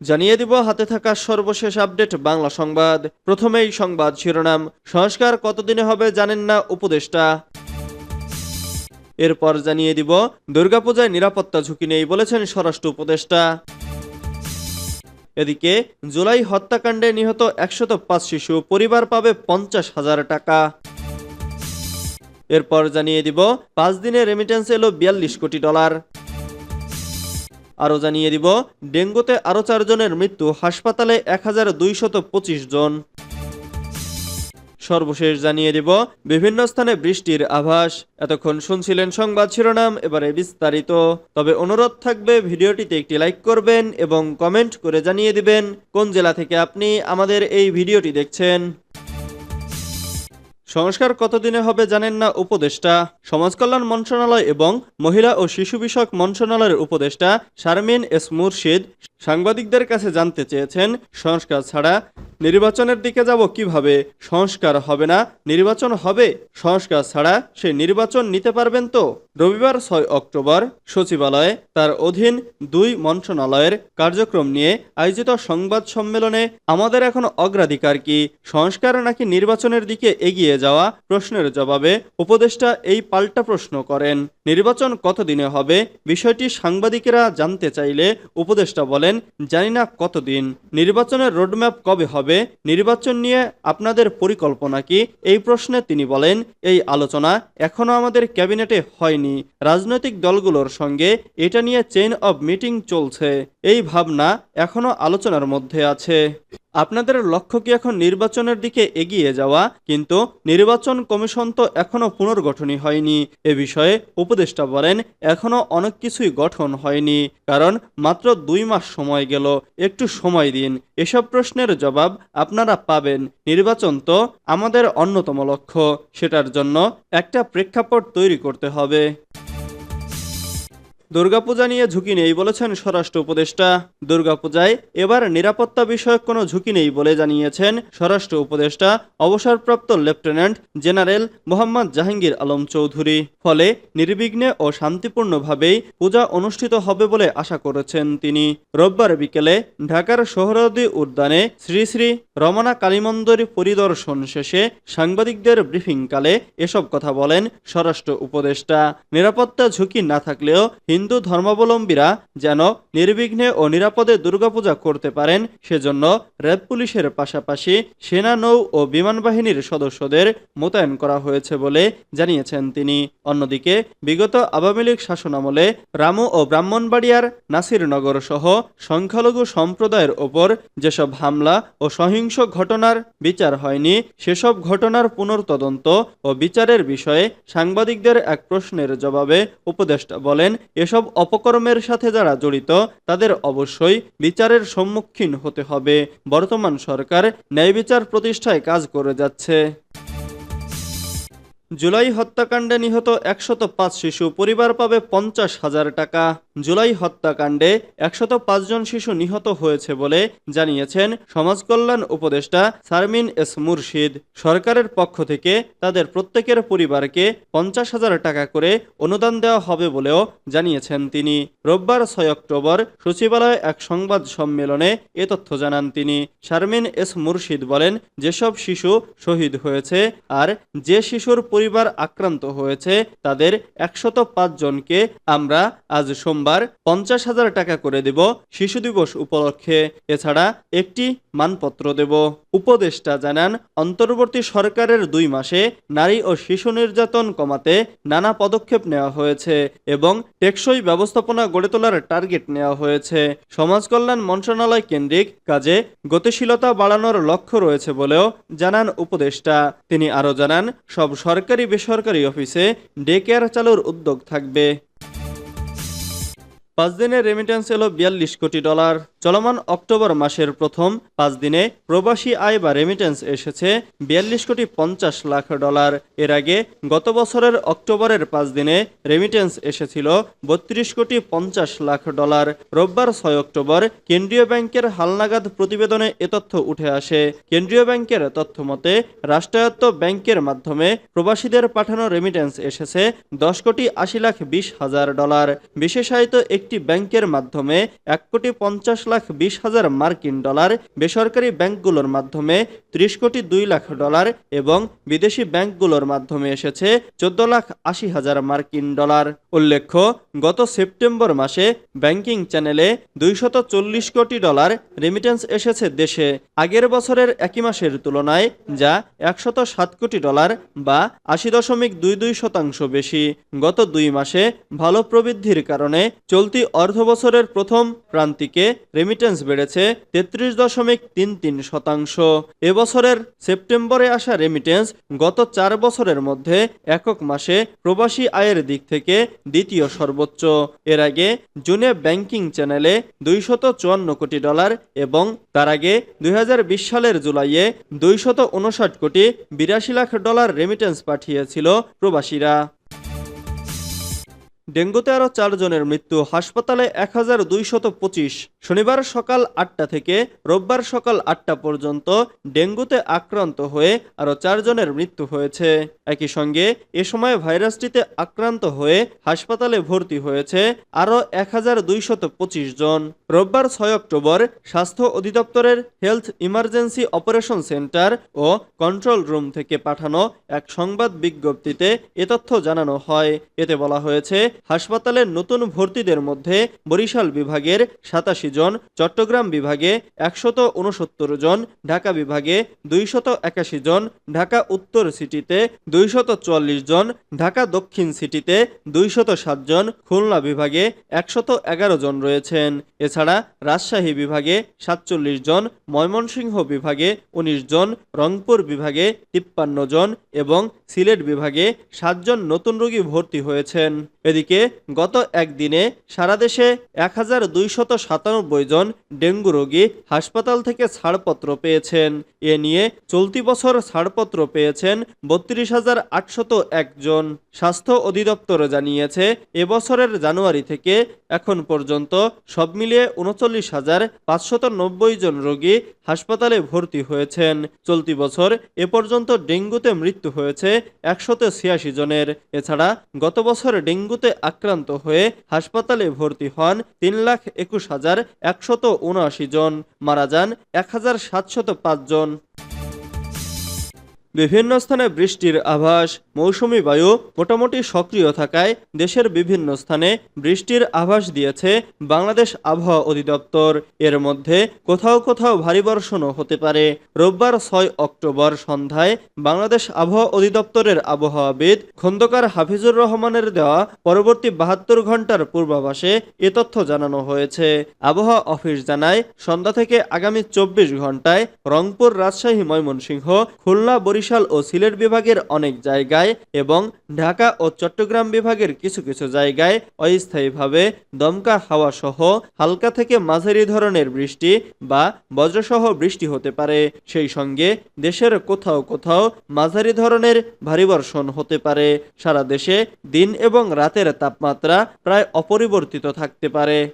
জানিয়ে দিব, হাতে থাকা সর্বশেষ আপডেট বাংলা সংবাদ। প্রথমেই সংবাদ শিরোনাম। সংস্কার কতদিনে হবে জানেন না উপদেষ্টা। এরপর জানিয়ে দিব, দুর্গাপূজায় নিরাপত্তা ঝুঁকি নেই বলেছেন স্বরাষ্ট্র উপদেষ্টা। এদিকে, জুলাই হত্যাকাণ্ডে নিহত একশত পাঁচ শিশু, পরিবার পাবে পঞ্চাশ হাজার টাকা। এরপর জানিয়ে দিব, পাঁচ দিনে রেমিটেন্স এলো বিয়াল্লিশ কোটি ডলার। আরও জানিয়ে দিব, ডেঙ্গুতে আরও চারজনের মৃত্যু, হাসপাতালে এক জন। সর্বশেষ জানিয়ে দিব, বিভিন্ন স্থানে বৃষ্টির আভাস। এতক্ষণ শুনছিলেন সংবাদ শিরোনাম, এবারে বিস্তারিত। তবে অনুরোধ থাকবে, ভিডিওটিতে একটি লাইক করবেন এবং কমেন্ট করে জানিয়ে দিবেন, কোন জেলা থেকে আপনি আমাদের এই ভিডিওটি দেখছেন। সংস্কার কতদিনে হবে জানেন না উপদেষ্টা। সমাজকল্যাণ মন্ত্রণালয় এবং মহিলা ও শিশু বিষয়ক মন্ত্রণালয়ের উপদেষ্টা শারমিন এস মুর্শিদ সাংবাদিকদের কাছে জানতে চেয়েছেন, সংস্কার ছাড়া নির্বাচনের দিকে যাব কীভাবে? সংস্কার হবে না? নির্বাচন হবে? সংস্কার ছাড়া সে নির্বাচন নিতে পারবেন তো? রবিবার ছয় অক্টোবর সচিবালয়ে তার অধীন দুই মন্ত্রণালয়ের কার্যক্রম নিয়ে আয়োজিত সংবাদ সম্মেলনে আমাদের এখন অগ্রাধিকার কি? সংস্কার নাকি নির্বাচনের দিকে এগিয়ে যাওয়া? প্রশ্নের জবাবে উপদেষ্টা এই পাল্টা প্রশ্ন করেন। নির্বাচন কতদিনে হবে? বিষয়টি সাংবাদিকেরা জানতে চাইলে উপদেষ্টা বলেন, জানি না কতদিন। নির্বাচনের রোডম্যাপ কবে হবে? নির্বাচন নিয়ে আপনাদের পরিকল্পনা কি? এই প্রশ্নে তিনি বলেন, এই আলোচনা এখনও আমাদের ক্যাবিনেটে হয়নি। রাজনৈতিক দলগুলোর সঙ্গে এটা নিয়ে চেইন অব মিটিং চলছে। এই ভাবনা এখনও আলোচনার মধ্যে আছে। আপনাদের লক্ষ্য কি এখন নির্বাচনের দিকে এগিয়ে যাওয়া? কিন্তু নির্বাচন কমিশন তো এখনও পুনর্গঠনই হয়নি। এ বিষয়ে উপদেষ্টা বলেন, এখনও অনেক কিছুই গঠন হয়নি। কারণ মাত্র দুই মাস সময় গেল। একটু সময় দিন। এসব প্রশ্নের জবাব আপনারা পাবেন। নির্বাচন তো আমাদের অন্যতম লক্ষ্য। সেটার জন্য একটা প্রেক্ষাপট তৈরি করতে হবে। দুর্গাপূজা নিয়ে ঝুঁকি নেই বলেছেন স্বরাষ্ট্র উপদেষ্টা। দুর্গাপূজায় এবার নিরাপত্তা বিষয়ক কোনো ঝুঁকি নেই বলে জানিয়েছেন স্বরাষ্ট্র উপদেষ্টা, অবসরপ্রাপ্ত লেফটেন্যান্ট জেনারেল মোহাম্মদ জাহাঙ্গীর আলম চৌধুরী। ফলে নির্বিঘ্নে ও শান্তিপূর্ণভাবেই পূজা অনুষ্ঠিত হবে বলে আশা করেছেন তিনি। রোববার বিকেলে ঢাকার সোহরাওয়ার্দী উদ্যানে শ্রী শ্রী রমনা কালীমন্দির পরিদর্শন শেষে সাংবাদিকদের ব্রিফিংকালে এসব কথা বলেন স্বরাষ্ট্র উপদেষ্টা। নিরাপত্তা ঝুঁকি না থাকলেও হিন্দু ধর্মাবলম্বীরা যেন নির্বিঘ্নে ও নিরাপদে দুর্গাপূজা করতে পারেন, সেজন্য র্যাব পুলিশের পাশাপাশি সেনা নৌ ও বিমান বাহিনীর সদস্যদের মোতায়েন করা হয়েছে বলে জানিয়েছেন তিনি। অন্যদিকে, বিগত আওয়ামী লীগ শাসনামলে রামু ও ব্রাহ্মণবাড়িয়ার নাসিরনগর সহ সংখ্যালঘু সম্প্রদায়ের ওপর যেসব হামলা ও সহিংস ঘটনার বিচার হয়নি, সেসব ঘটনার পুনর্তদন্ত ও বিচারের বিষয়ে সাংবাদিকদের এক প্রশ্নের জবাবে উপদেষ্টা বলেন এসব অপকর্মের সাথে যারা জড়িত, তাদের অবশ্যই বিচারের সম্মুখীন হতে হবে। বর্তমান সরকার ন্যায় বিচার প্রতিষ্ঠায় কাজ করে যাচ্ছে। জুলাই হত্যাকাণ্ডে নিহত একশত পাঁচ শিশু, পরিবার পাবে পঞ্চাশ হাজার টাকা। জুলাই হত্যাকাণ্ডে একশত জন শিশু নিহত হয়েছে বলে জানিয়েছেন সমাজ কল্যাণ উপদেষ্টা সারমিন এস মুর্শিদ। সরকারের পক্ষ থেকে তাদের প্রত্যেকের পরিবারকে পঞ্চাশ হাজার টাকা করে অনুদান দেওয়া হবে বলেও জানিয়েছেন তিনি। রোববার ছয় অক্টোবর সচিবালয়ে এক সংবাদ সম্মেলনে এ তথ্য জানান তিনি। শারমিন এস মুর্শিদ বলেন, যেসব শিশু শহীদ হয়েছে আর যে শিশুর পরিবার আক্রান্ত হয়েছে, তাদের একশত জনকে আমরা আজ সোমবার পঞ্চাশ হাজার টাকা করে দেব শিশু দিবস উপলক্ষে। এছাড়া একটি মানপত্র দেব। উপদেষ্টা জানান, অন্তর্বর্তী সরকারের দুই মাসে নারী ও শিশু নির্যাতন কমাতে নানা পদক্ষেপ নেওয়া হয়েছে এবং টেকসই ব্যবস্থাপনা গড়ে তোলার টার্গেট নেওয়া হয়েছে। সমাজ কল্যাণ মন্ত্রণালয় কেন্দ্রিক কাজে গতিশীলতা বাড়ানোর লক্ষ্য রয়েছে বলেও জানান উপদেষ্টা। তিনি আরও জানান, সব সরকারি বেসরকারি অফিসে ডে কেয়ার চালুর উদ্যোগ থাকবে। পাঁচ দিনের রেমিটেন্স এলো বিয়াল্লিশ কোটি ডলার চলমান অক্টোবর মাসের প্রথম পাঁচ দিনে প্রবাসী আয় বা রেমিটেন্স এসেছে বিয়াল্লিশ কোটি পঞ্চাশ লাখ ডলার। এর আগে গত বছরের অক্টোবরের পাঁচ দিনে রেমিটেন্স এসেছিল বত্রিশ কোটি পঞ্চাশ লাখ ডলার। রোববার ছয় অক্টোবর কেন্দ্রীয় ব্যাংকের হালনাগাদ প্রতিবেদনে এ তথ্য উঠে আসে। কেন্দ্রীয় ব্যাংকের তথ্য মতে, রাষ্ট্রায়ত্ত ব্যাংকের মাধ্যমে প্রবাসীদের পাঠানো রেমিটেন্স এসেছে দশ কোটি আশি লাখ বিশ হাজার ডলার। বিশেষায়িত একটি ব্যাংকের মাধ্যমে এক কোটি পঞ্চাশ লাখ বিশ হাজার মার্কিন ডলার বেসরকারি ব্যাংকগুলোর মাধ্যমে, ত্রিশ কোটি দুই লাখ ডলার এবং বিদেশি ব্যাংকগুলোর মাধ্যমে এসেছে চোদ্দ লাখ আশি হাজার মার্কিন ডলার। উল্লেখ্য, গত সেপ্টেম্বর মাসে ব্যাংকিং চ্যানেলে দুইশত চল্লিশ কোটি ডলার রেমিটেন্স এসেছে দেশে। আগের বছরের একই মাসের তুলনায় যা একশত সাত কোটি ডলার বা আশি দশমিক দুই দুই শতাংশ বেশি। গত দুই মাসে ভালো প্রবৃদ্ধির কারণে চলতি অর্ধ বছরের প্রথম প্রান্তিকে রেমিটেন্স বেড়েছে তেত্রিশ দশমিক তিন তিন শতাংশ। এবছরের সেপ্টেম্বরে আসা রেমিটেন্স গত চার বছরের মধ্যে একক মাসে প্রবাসী আয়ের দিক থেকে দ্বিতীয় সর্বোচ্চ। এর আগে জুনে ব্যাংকিং চ্যানেলে দুইশত চুয়ান্ন কোটি ডলার এবং তার আগে দুই হাজার বিশ সালের জুলাইয়ে দুইশত কোটি বিরাশি লাখ ডলার রেমিটেন্স পাঠিয়েছিল প্রবাসীরা। ডেঙ্গুতে আরও চারজনের মৃত্যু। হাসপাতালে এক হাজার দুইশত পঁচিশ। শনিবার সকাল আটটা থেকে রোববার সকাল আটটা পর্যন্ত ডেঙ্গুতে আক্রান্ত হয়ে আরও চারজনের মৃত্যু হয়েছে। একই সঙ্গে এ সময় ভাইরাসটিতে আক্রান্ত হয়ে হাসপাতালে ভর্তি হয়েছে আরও এক হাজার দুইশত জন। রোববার ছয় অক্টোবর স্বাস্থ্য অধিদপ্তরের হেলথ ইমার্জেন্সি অপারেশন সেন্টার ও কন্ট্রোল রুম থেকে পাঠানো এক সংবাদ বিজ্ঞপ্তিতে এ তথ্য জানানো হয়। এতে বলা হয়েছে হাসপাতালের নতুন ভর্তিদের মধ্যে বরিশাল বিভাগের সাতাশি জন, চট্টগ্রাম বিভাগে একশত উনসত্তর জন, ঢাকা বিভাগে দুইশত একাশি জন, ঢাকা উত্তর সিটিতে দুইশত চুয়াল্লিশ জন, ঢাকা দক্ষিণ সিটিতে দুইশত সাত জন, খুলনা বিভাগে একশত এগারো জন রয়েছেন। এছাড়া রাজশাহী বিভাগে সাতচল্লিশ জন, ময়মনসিংহ বিভাগে উনিশ জন, রংপুর বিভাগে তিপ্পান্ন জন এবং সিলেট বিভাগে সাতজন নতুন রোগী ভর্তি হয়েছেন। এদিকে গত একদিনে সারা দেশে এক হাজার দুইশত সাতানব্বই জন ডেঙ্গু রোগী হাসপাতাল থেকে ছাড়পত্র পেয়েছেন। এ নিয়ে চলতি বছর ছাড়পত্র পেয়েছেন বত্রিশ হাজার আটশত একজন স্বাস্থ্য অধিদপ্তর জানিয়েছে এবছরের জানুয়ারি থেকে এখন পর্যন্ত সব মিলিয়ে উনচল্লিশ হাজার পাঁচশত নব্বই জন রোগী হাসপাতালে ভর্তি হয়েছেন। চলতি বছর এ পর্যন্ত ডেঙ্গুতে মৃত্যু হয়েছে একশত ছিয়াশি জনের। এছাড়া গত বছর ডেঙ্গুতে আক্রান্ত হয়ে হাসপাতালে ভর্তি হন তিন লাখ একুশ হাজার একশত উনআশি জন। মারা যান এক হাজার সাতশত পাঁচ জন। বিভিন্ন স্থানে বৃষ্টির আভাস, মৌসুমি বায়ু মোটামুটি সক্রিয় থাকায় দেশের বিভিন্ন স্থানে বৃষ্টির আভাস দিয়েছে বাংলাদেশ আবহাওয়া অধিদপ্তর। এর মধ্যে কোথাও কোথাও ভারী বর্ষণও হতে পারে। রোববার ছয় অক্টোবর সন্ধ্যায় বাংলাদেশ আবহাওয়া অধিদপ্তরের আবহাওয়াবিদ খন্দকার হাফিজুর রহমানের দেওয়া পরবর্তী বাহাত্তর ঘণ্টার পূর্বাভাসে এ তথ্য জানানো হয়েছে। আবহাওয়া অফিস জানায়, সন্ধ্যা থেকে আগামী চব্বিশ ঘন্টায় রংপুর, রাজশাহী, ময়মনসিংহ, খুলনা বরিশাল ও সিলেট বিভাগের অনেক জায়গায় এবং ঢাকা ও চট্টগ্রাম বিভাগের কিছু কিছু জায়গায় অস্থায়ীভাবে দমকা হাওয়া সহ হালকা থেকে মাঝারি ধরনের বৃষ্টি বা বজ্রসহ বৃষ্টি হতে পারে। সেই সঙ্গে দেশের কোথাও কোথাও মাঝারি ধরনের ভারী বর্ষণ হতে পারে। সারা দেশে দিন এবং রাতের তাপমাত্রা প্রায় অপরিবর্তিত থাকতে পারে।